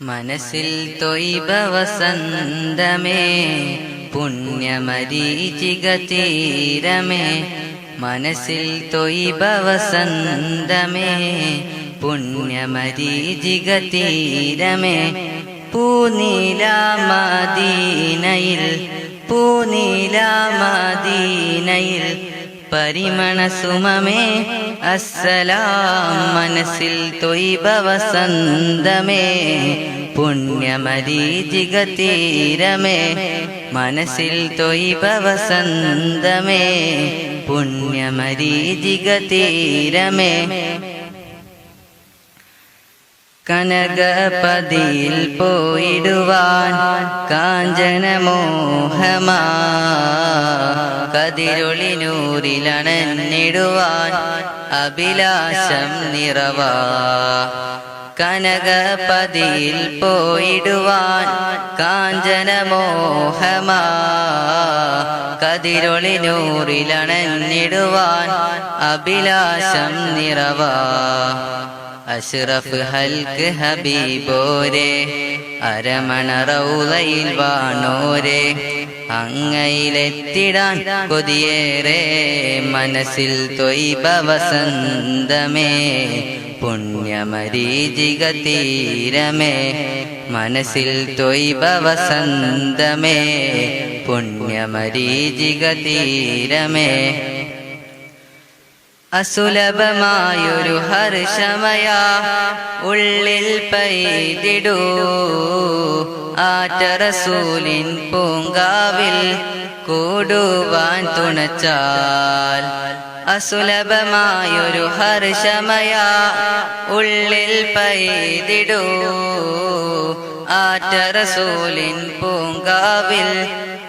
മനസ്സിൽ തൊയ്ബ വസന്തമേ പുണ്യമരീചിക തീരമേ മനസ്സിൽ തൊയ്ബ വസന്തമേ പുണ്യമരീചിക തീരമേ പൂനീലാമദീനയിൽ പൂനീലാമദീനയിൽ പരിമണ സുമമേ അസ്സലാം മനസ്സിൽ തൊയ്ബ വസന്തമേ പുണ്യമരീചിക തീരമേ മനസ്സിൽ തൊയ്ബ വസന്തമേ പുണ്യമരീചിക തീരമേ. കനകപതിയിൽ പോയിടുവാൻ കാഞ്ചനമോഹമാ കതിരൊളിനൂരിലണഞ്ഞിടുവാൻ അഭിലാഷം നിറവാ. കനകപതിയിൽ പോയിടുവാൻ കാഞ്ചനമോഹമാ. കതിരൊളിനൂരിലണഞ്ഞിടുവാൻ അഭിലാഷം നിറവാ. അഷ്റഫ് ഹൽക്ക് ഹബീബോരെ അരമണ റൗലയിൽ വാണോരെ. അങ്ങയിലെത്തിടാൻ കൊതിയേറെ മനസ്സിൽ തൊയ്ബ വസന്തമേ പുണ്യമരീചിക തീരമേ മനസ്സിൽ തൊയ്ബ വസന്തമേ പുണ്യമരീചിക തീരമേ. അസുലഭമായൊരു ഹർഷമയ ഉള്ളിൽ പെയ്തിടൂ ആറ്ററസൂലിൻ പൂങ്കാവിൽ കൂടുവാൻ തുണച്ചാൽ അസുലഭമായൊരു ഹർഷമയ ഉള്ളിൽ പെയ്തിടൂ. ആറ്ററസൂലിൻ പൂങ്കാവിൽ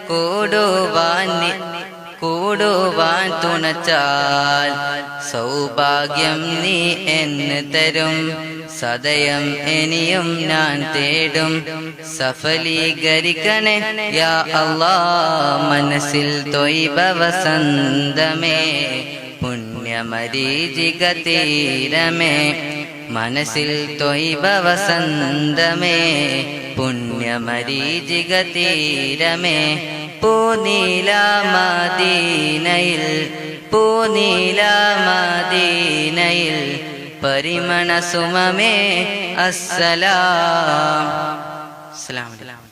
കൂടുവാൻ കൂടുവാൻ തുണച്ചാൽ സൗഭാഗ്യം നീ എന്ന് തരും. സദയം ഇനിയും ഞാൻ തേടും. സഫലീകരിക്കണേ യാ അല്ലാ മനസ്സിൽ തൊയ്ബ വസന്തമേ. പുണ്യമരീചിക തീരമേ. മനസ്സിൽ തൊയ്ബ വസന്തമേ. പുണ്യമരീചിക തീരമേ. പൂനീലാമദീനയിൽ പൂനീലാമദീനയിൽ പരിമണ സുമമേ അസ്സലാം. അസ്സലാമു അലൈക്കും.